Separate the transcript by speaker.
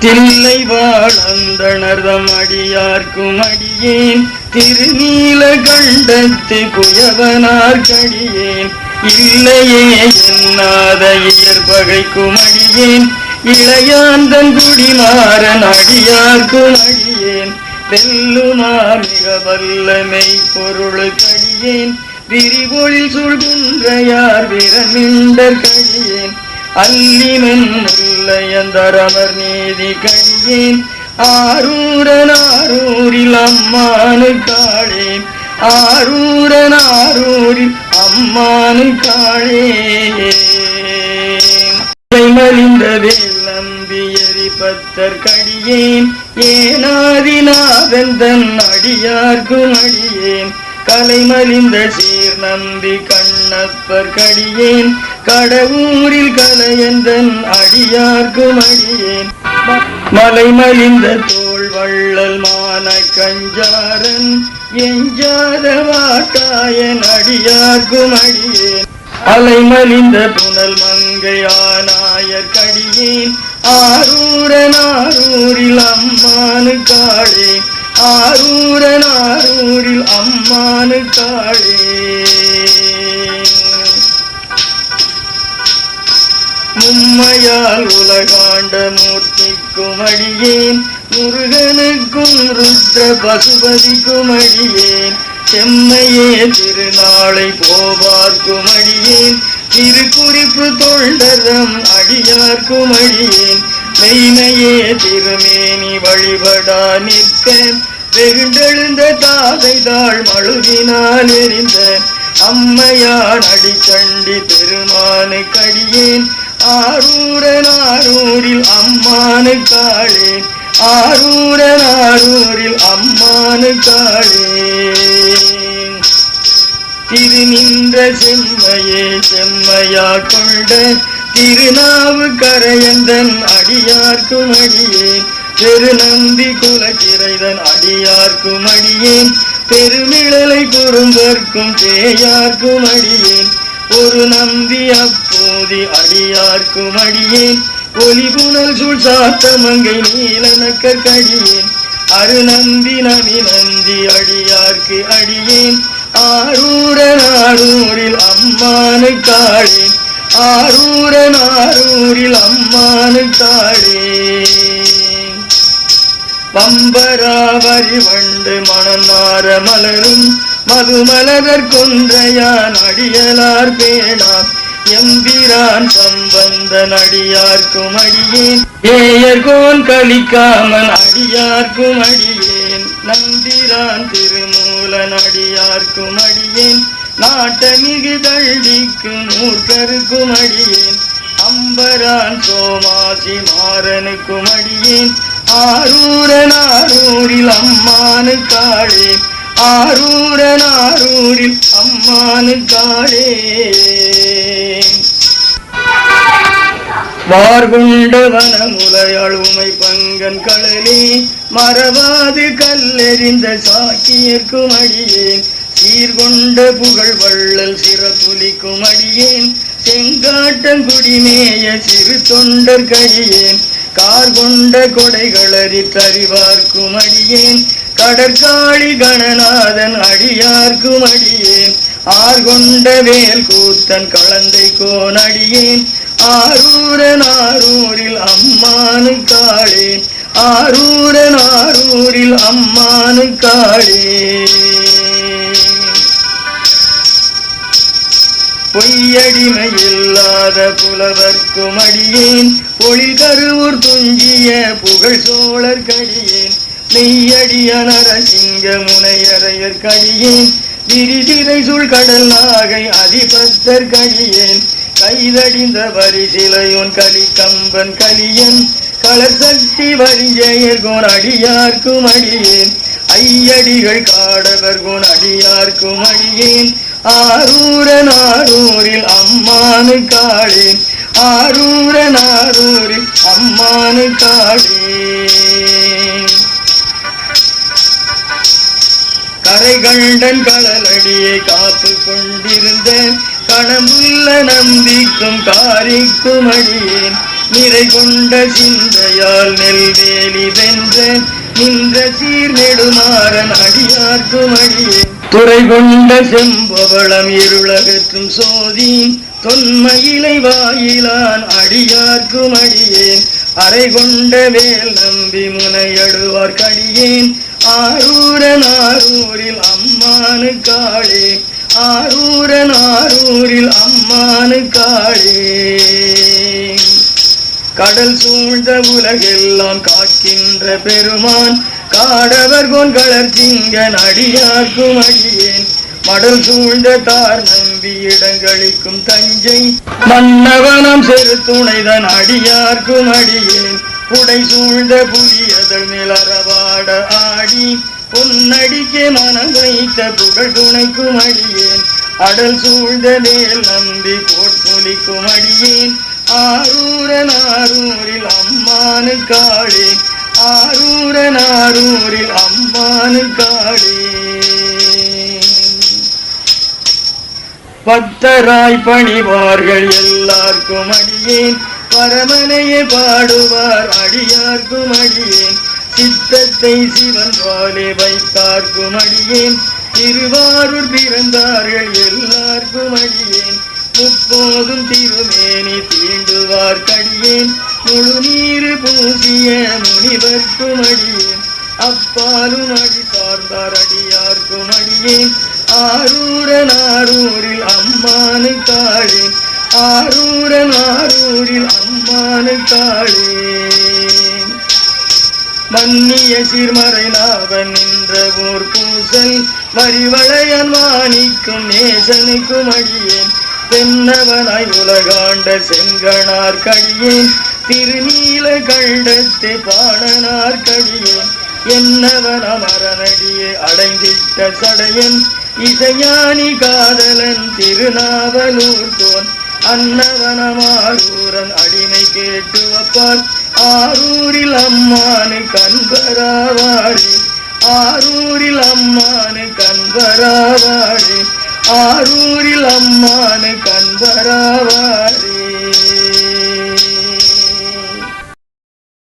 Speaker 1: தில்லை வாழந்தணர்தம் அடியார்க்கும் அடியேன் திருநீல கண்டத்து புயவனார்கடியேன் இல்லையே என்னாத இயற்பகைக்கும் அடியேன் இளையாந்தன் குடிமாறன் அடியார்க்கும் அடியேன் வெல்லுமா மிக வல்ல மெய்ப்பொருளுக்கடியேன் விரிபொழில் சுழ்குன்றையார் விரமிண்டர் கடியேன் அல்லிமென் அல்லையந்தரமர் நீதி கடியேன். ஆரூரன் ஆரூரில் அம்மானு காளே ஆரூரன் ஆரூரில் அம்மானு காளே மலிந்த வேல் பத்தர் கடியேன். ஏனாதிநாதன் தன் அடியார்க்கும் அடியேன். கலைமலிந்த சீர் நம்பி கண்ணப்பர் கடியேன். கடவுரில் கலையந்தன் அடியார்க்கும் அடியேன். மலை மலிந்த தோல் வள்ளல் மான கஞ்சாரன் எஞ்சாத வாட்டாயன் அடியார்க்கும் அடியேன். அலைமலிந்த புனல் மங்கையானாயர் கடியேன். ஆரூரன் ஆரூரில் அம்மானு காளே ஆரூரன் ஆரூரில் அம்மானு காளே மும்மையால் உலகாண்ட மூர்த்திக்கும் அடியேன் முருகனுக்கும் ருத்ர பசுபதிக்கும் அடியேன் செம்மையே திருநாளை போவார்க்கும் அடியேன் திருக்குறிப்பு தொண்டரம் அடியார்க்கும் அடியேன் மெய்மையே திருமேனி வழிபடா நிற்க. வெகுண்டெழுந்த தாதைதாள் மழுவினால் எரிந்த. அம்மையான் அடிச்சண்டி பெருமானு கடியேன். ஆரூரன் ஆரூரில் அம்மானு காளே ஆரூரன் ஆரூரில் அம்மானு காளே திருநின்ற செம்மையே செம்மையா கொண்ட திருநாவு கரையந்தன் அடியார்க்கும் அடியேன் பெருநந்தி குலச்சிறைதன் அடியார்க்கும் அடியேன் பெருமிழலை குறும்பர்க்கும் தேயார்க்கும் அடியேன் ஒரு நம்பி அப்போதி அடியார்க்கும் அடியேன் ஒலிபுணல் சூழ் சாத்தமங்கை நீலனக்க கடியேன் அரு நம்பி நவி நந்தி அடியார்க்கு அடியேன் ஆரூரன் நாடூரில் அம்மானு காளே ஆரூர நாரூரில் அம்மானு காளே பம்பராவரி வண்டு மணநார மலரும். மதுமலர் கொன்றையான் அடியலார் பேணாம் எம்பிரான் சம்பந்தன் அடியார்க்கும் அடியேன். ஏயர்கோன் கலிக்காமன் அடியார்க்கும் அடியேன். நந்திரான் திருமூலன் அடியார்க்கும் அடியேன். நாட்டமிகு தள்ளிக்கு மூர்க்கருக்கும் அடியேன். அம்பரான் சோமாசி மாறனுக்கும் அடியேன். ஆரூரன் ஆரூரில் அம்மானு காளே ஆரூரன் ஆரூரில் அம்மானு காளே வார்குண்டவன முலையழுமை பங்கன் கடலே மறவாது கல்லெறிந்த சாக்கியர்க்கும் அடியேன் சீர்கொண்ட புகழ் வள்ளல் சிறப்புலிக்கும் அடியேன். செங்காட்டங்குடிமேய சிறு தொண்டர் கடியேன். கார் கொண்ட கொடைகளறி தறிவார்க்கும் அடியேன். கடற்காளி கணநாதன் அடியார்க்கும் அடியேன். ஆர்கொண்ட வேல் கூத்தன் கலந்தை கோன் அடியேன் ஆரூரன் ஆரூரில் அம்மானு காளே ஆரூரன் ஆரூரில் அம்மானு காளே பொய்யடிமை இல்லாத புலவர்க்கும் அடியேன். பொழி கருவூர் துஞ்சிய புகழ் சோழர் கடியேன். மெய்யடியனர சிங்க முனையறையர் கடியேன் விரிதிரை சுள் கடல் நாகை அதிபத்தர் கடியேன் கைதடிந்த வரிசிலையோன் கலி கம்பன் கலியன். களர் சக்தி வரிஞ்செயர் கோன் அடியார்க்கும் அடியேன் ஐயடிகள் காடவர் கோன் அடியார்க்கும் அடியேன் ஆரூரன் ஆரூரில் அம்மானு காளேன். ஆரூரன் ஆரூரில் அம்மானு காளேன். கண்டன் கடலடியை காத்து கொண்டிருந்தேன். கணமுள்ள நம்பிக்கும் காரிக்கும் அடியேன் நிறை கொண்ட சிந்தையால் நெல்வேலி வென்றேன். நின்ற சீர் நெடுமாறன் அடியார்க்கும் அடியேன் துறை கொண்ட செம்பவளம் இருளகற்றும் சோதி தொன்மயிலை வாயிலான் அடியார்க்கும் அடியேன் அறை கொண்ட வேல் நம்பி முனையடுவார் கடியேன். ஆரூரன் ஆரூரில் அம்மானு காளே. ஆரூரன் ஆரூரில் அம்மானு காளே. கடல் சூழ்ந்த உலகெல்லாம் காக்கின்ற பெருமான் காடவர் கொன்களர் திங்கன் அடியார்க்கும் அடியேன். மடல் சூழ்ந்த தார் நம்பி இடங்களிக்கும் தஞ்சை மன்னவனம் செரு துணைதன் அடியார்க்கும் அடியேன். புடை சூழ்ந்த புலியதழ் நிலரவாட ஆடி பொன்னடிக்கே மனம் வைத்த புகழ் துணைக்கும் அடியேன் அடல் சூழ்ந்த மேல் நம்பி போட்பொலிக்கும் அடியேன் ஆரூரன் ஆரூரில் அம்மானு காளே ஆரூரன் ஆரூரில் அம்மானு காளே. பக்தராய் பணிவார்கள் எல்லாருக்கும் அடியேன் பரமனையே பாடுவார் அடியார்க்கும் அடியேன். சித்தத்தை சிவன் வாலே வைத்தார்க்கும் அடியேன். திருவாரூர் பிறந்தார்கள் எல்லாருக்கும் அடியேன். முப்போதும் திருமேனி தீண்டுவார் கடியேன். முழு நீர் பூசிய முனிவர்க்கும் அடியேன். அப்பாலும் அடி சார்ந்தார் அடியார்க்கும் அடியேன். ஆரூரன் ஆரூரில் அம்மானு காளே ஆரூரன் ஆரூரில் அம்மானு காளே மன்னிய சீர்மறை நாவன் நின்ற ஊர் பூசல் வரிவளையன் மாணிக்கும் நேசனுக்கும் அடியேன் தென்னவனாய் உலகாண்ட செங்கனார் கடியேன். திருநீல கண்டத்து பாடனார் கடியேன். என்னவன மரணடியே அடைந்திட்ட சடையன். இசையானி காதலன் திருநாவலூர் தோன். அன்னவனமாரூரன் அடிமை கேட்டு வப்பார். ஆரூரில் அம்மானு கண்பராவாடி ஆரூரில் அம்மானு கண்பராவாடி ஆரூரில் அம்மானு கண்பராவாடி